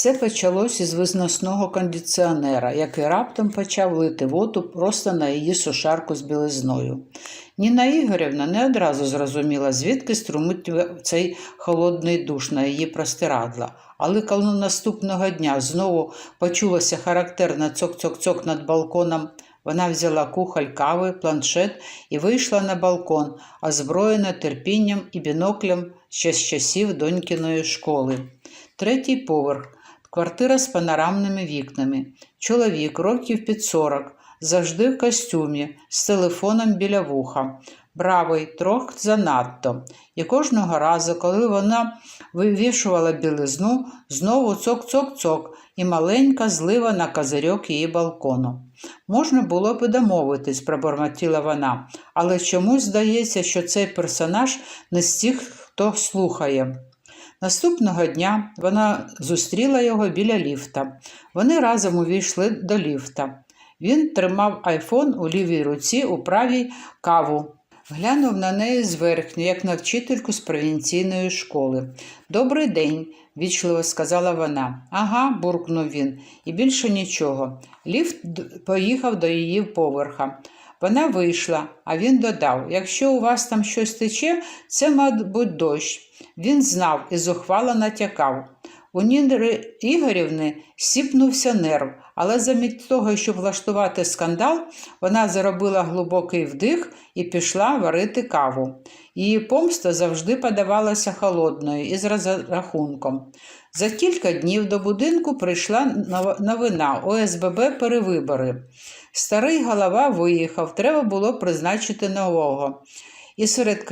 Все почалось із визносного кондиціонера, який раптом почав лити воду просто на її сушарку з білизною. Ніна Ігорівна не одразу зрозуміла, звідки струмить цей холодний душ на її простирадла. Але коли наступного дня знову почулося характерне цок-цок-цок над балконом, вона взяла кухоль кави, планшет і вийшла на балкон, озброєна терпінням і біноклем ще з часів донькіної школи. Третій поверх. Квартира з панорамними вікнами. Чоловік, років під 40, завжди в костюмі, з телефоном біля вуха. Бравий, трохи занадто. І кожного разу, коли вона вивішувала білизну, знову цок-цок-цок і маленька злива на козирьок її балкону. Можна було б і домовитись, пробормотіла вона, але чомусь здається, що цей персонаж не з тих, хто слухає. Наступного дня вона зустріла його біля ліфта. Вони разом увійшли до ліфта. Він тримав айфон у лівій руці, у правій каву. Глянув на неї зверхньо, як на вчительку з провінційної школи. Добрий день, вічливо сказала вона. Ага, буркнув він, і більше нічого. Ліфт поїхав до її поверха. Вона вийшла, а він додав: якщо у вас там щось тече, це, мабуть, дощ. Він знав і зухвало натякав. У Ніри Ігорівни сіпнувся нерв, але замість того, щоб влаштувати скандал, вона заробила глибокий вдих і пішла варити каву. Її помста завжди подавалася холодною і з розрахунком. За кілька днів до будинку прийшла новина ОСББ перевибори. Старий голова виїхав, треба було призначити нового. І серед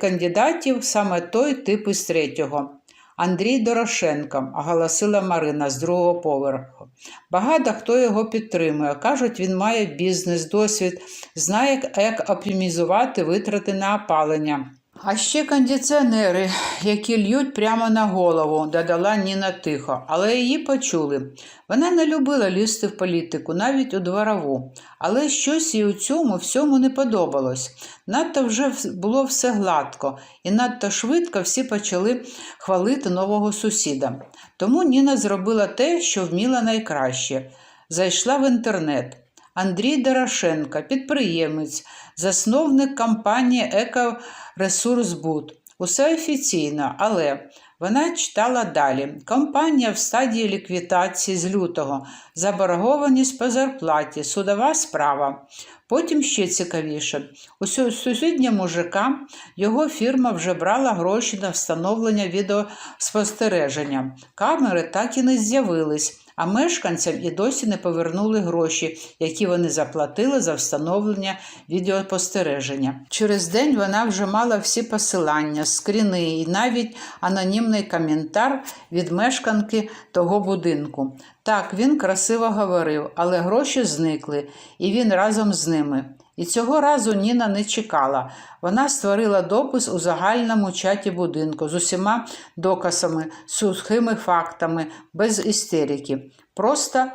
кандидатів саме той тип із третього. Андрій Дорошенко, оголосила Марина з другого поверху. Багато хто його підтримує. Кажуть, він має бізнес, досвід, знає, як- оптимізувати витрати на опалення. А ще кондиціонери, які льють прямо на голову, додала Ніна тихо, але її почули. Вона не любила лізти в політику, навіть у дворову, але щось їй у цьому всьому не подобалось. Надто вже було все гладко, і надто швидко всі почали хвалити нового сусіда. Тому Ніна зробила те, що вміла найкраще. Зайшла в інтернет. Андрій Дорошенко, підприємець, засновник компанії «Екоресурсбуд». Усе офіційно, але вона читала далі. Компанія в стадії ліквідації з лютого, заборгованість по зарплаті, судова справа. Потім ще цікавіше. У сусіднього мужика його фірма вже брала гроші на встановлення відеоспостереження. Камери так і не з'явились, а мешканцям і досі не повернули гроші, які вони заплатили за встановлення відеоспостереження. Через день вона вже мала всі посилання, скріни і навіть анонімний коментар від мешканки того будинку. Так, він красиво говорив, але гроші зникли, і він разом з ними. І цього разу Ніна не чекала. Вона створила допис у загальному чаті будинку з усіма доказами, сухими фактами, без істерики. Просто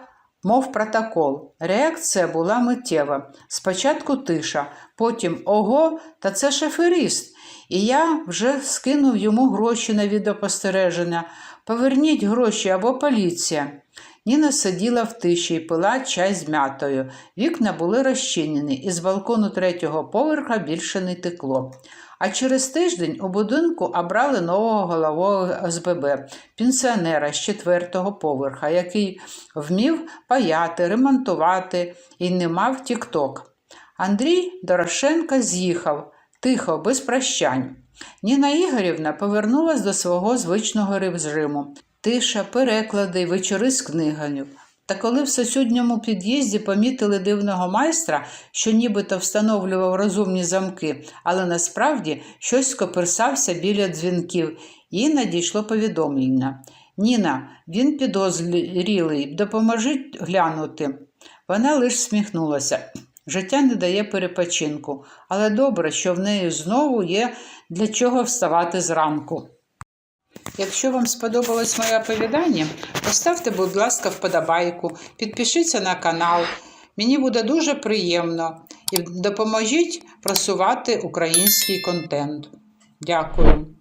мов протокол. Реакція була миттєва. Спочатку тиша, потім ого, та це шоферист. І я вже скинув йому гроші на відеопостереження. Поверніть гроші або поліція. Ніна сиділа в тиші і пила чай з м'ятою. Вікна були розчинені, і з балкону третього поверха більше не текло. А через тиждень у будинку обрали нового голову ОСББ, пенсіонера з четвертого поверха, який вмів паяти, ремонтувати і не мав тік-ток. Андрій Дорошенко з'їхав тихо, без прощань. Ніна Ігорівна повернулась до свого звичного режиму. Тиша, переклади, вечори з книгою. Та коли в сусідньому під'їзді помітили дивного майстра, що нібито встановлював розумні замки, але насправді щось коперсався біля дзвінків, їй надійшло повідомлення. Ніна, він підозрілий, допоможіть глянути. Вона лише сміхнулася. Життя не дає перепочинку, але добре, що в неї знову є для чого вставати зранку. Якщо вам сподобалось моє оповідання, поставте, будь ласка, вподобайку, підпишіться на канал. Мені буде дуже приємно і допоможіть просувати український контент. Дякую.